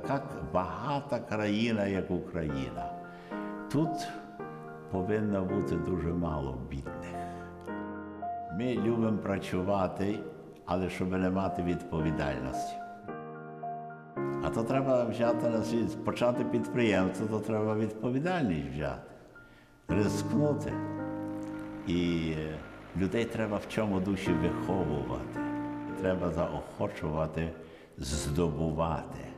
така багата країна, як Україна. Тут повинно бути дуже мало бідних. Ми любимо працювати, але щоб не мати відповідальності. А то треба взяти на світ, почати підприємство, то треба відповідальність взяти, ризикнути. І е, людей треба в чому душі виховувати. Треба заохочувати, здобувати.